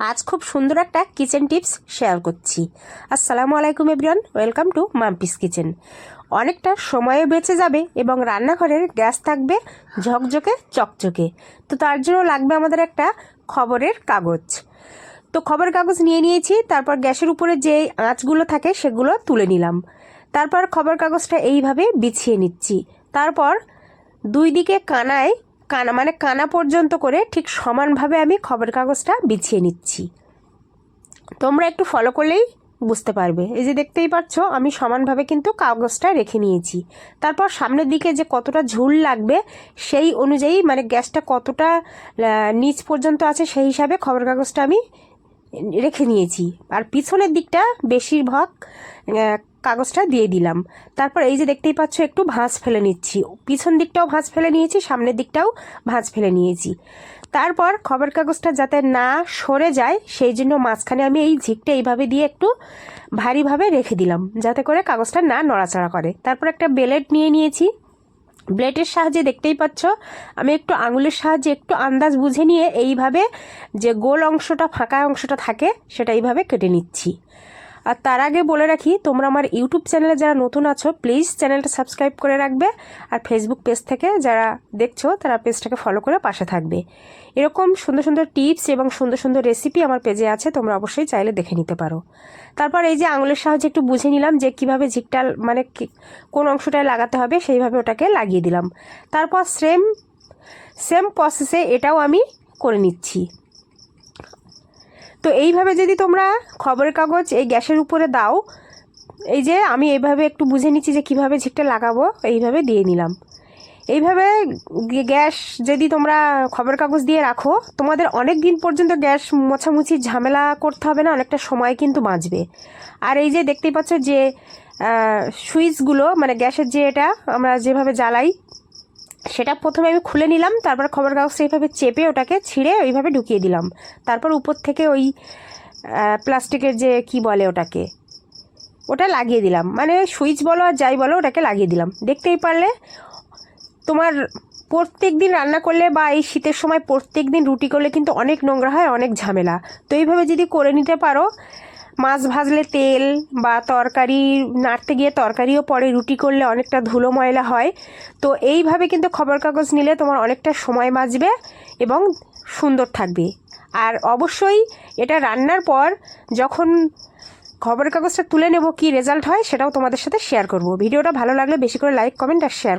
আজ খুব সুন্দর একটা কিচেন টিপস শেয়ার করছি। আসসালামু আলাইকুম everyone, welcome to Mampi's kitchen. অনেকটা সময় বেঁচে যাবে এবং রান্নাঘরের গ্যাস থাকবে ঝকঝকে চকচকে। তো তার জন্য লাগবে আমাদের একটা খবরের কাগজ। তো খবরের কাগজ নিয়ে নিয়েছি, তারপর গ্যাসের উপরে যে আঁচগুলো থাকে সেগুলো তুলে নিলাম। তারপর খবর কাগজটা এইভাবে বিছিয়ে নিচ্ছি। তারপর দুই দিকে কানায় কানা মানে কানা পর্যন্ত করে ঠিক সমানভাবে আমি খবর কাগজটা বিছিয়ে নিচ্ছি। তোমরা একটু ফলো করলেই বুঝতে পারবে। এই যে দেখতেই পাচ্ছ আমি সমানভাবে কিন্তু কাগজটা রেখে নিয়েছি। তারপর সামনের দিকে যে কতটা ঝুল লাগবে, সেই অনুযায়ী মানে গ্যাসটা কতটা নিচ পর্যন্ত আছে সেই হিসাবে খবর কাগজটা আমি রেখে নিয়েছি। আর পিছনের দিকটা বেশিরভাগ কাগজটা দিয়ে দিলাম। তারপর এই যে দেখতেই পাচ্ছ, একটু ভাঁজ ফেলে নিচ্ছি। পিছন দিকটাও ভাঁজ ফেলে নিয়েছি, সামনের দিকটাও ভাঁজ ফেলে নিয়েছি। তারপর খবর কাগজটা যাতে না সরে যায়, সেই জন্য মাঝখানে আমি এই ঝিকটা এইভাবে দিয়ে একটু ভারীভাবে রেখে দিলাম, যাতে করে কাগজটা না নড়াচড়া করে। তারপর একটা বেলেট নিয়ে নিয়েছি। ব্লেডের সাহায্যে দেখতেই পাচ্ছ। আমি একটু আঙুলের সাহায্যে একটু আন্দাজ বুঝে নিয়ে এইভাবে যে গোল অংশটা, ফাঁকা অংশটা থাকে, সেটা এইভাবে কেটে নিচ্ছি। আর তার আগে বলে রাখি, তোমরা আমার ইউটিউব চ্যানেলে যারা নতুন আছো প্লিজ চ্যানেলটা সাবস্ক্রাইব করে রাখবে। আর ফেসবুক পেজ থেকে যারা দেখছ, তারা পেজটাকে ফলো করে পাশে থাকবে। এরকম সুন্দর সুন্দর টিপস এবং সুন্দর সুন্দর রেসিপি আমার পেজে আছে, তোমরা অবশ্যই চাইলে দেখে নিতে পারো। তারপর এই যে আঙুলের সাহায্যে একটু বুঝে নিলাম যে কীভাবে ঝিকটা মানে কোন অংশটায় লাগাতে হবে, সেইভাবে ওটাকে লাগিয়ে দিলাম। তারপর সেম সেম প্রসেসে এটাও আমি করে নিচ্ছি। তো এইভাবে যদি তোমরা খবরের কাগজ এই গ্যাসের উপরে দাও, এই যে আমি এইভাবে একটু বুঝে নিচ্ছি যে কীভাবে ঝিকটা লাগাবো, এইভাবে দিয়ে নিলাম। এইভাবে গ্যাস যদি তোমরা খবর কাগজ দিয়ে রাখো, তোমাদের অনেক দিন পর্যন্ত গ্যাস মোছামুছি ঝামেলা করতে হবে না, অনেকটা সময় কিন্তু বাঁচবে। আর এই যে দেখতেই পাচ্ছ যে সুইচগুলো মানে গ্যাসের যে এটা, আমরা যেভাবে জ্বালাই সেটা প্রথমে আমি খুলে নিলাম, তারপর খবর কাগজটা এইভাবে চেপে ওটাকে ছিঁড়ে ওইভাবে ঢুকিয়ে দিলাম। তারপর উপর থেকে ওই প্লাস্টিকের যে কি বলে ওটাকে, ওটা লাগিয়ে দিলাম। মানে সুইচ বলো আর যাই বলো ওটাকে লাগিয়ে দিলাম। দেখতেই পারলে তোমার প্রত্যেক দিন রান্না করলে বা এই শীতের সময় প্রত্যেক দিন রুটি করলে কিন্তু অনেক নোংরা হয়, অনেক ঝামেলা। তো এইভাবে যদি করে নিতে পারো মাছ ভাজলে তেল বা তরকারি, নাড়তে গিয়ে তরকারিও পরে রুটি করলে অনেকটা ধুলো ময়লা হয়। তো এইভাবে কিন্তু খবর কাগজ নিলে তোমার অনেকটা সময় বাঁচবে এবং সুন্দর থাকবে। আর অবশ্যই এটা রান্নার পর যখন খবরের কাগজটা তুলে নেব কি রেজাল্ট হয় সেটাও তোমাদের সাথে শেয়ার করব। ভিডিওটা ভালো লাগলে বেশি করে লাইক কমেন্ট আর শেয়ার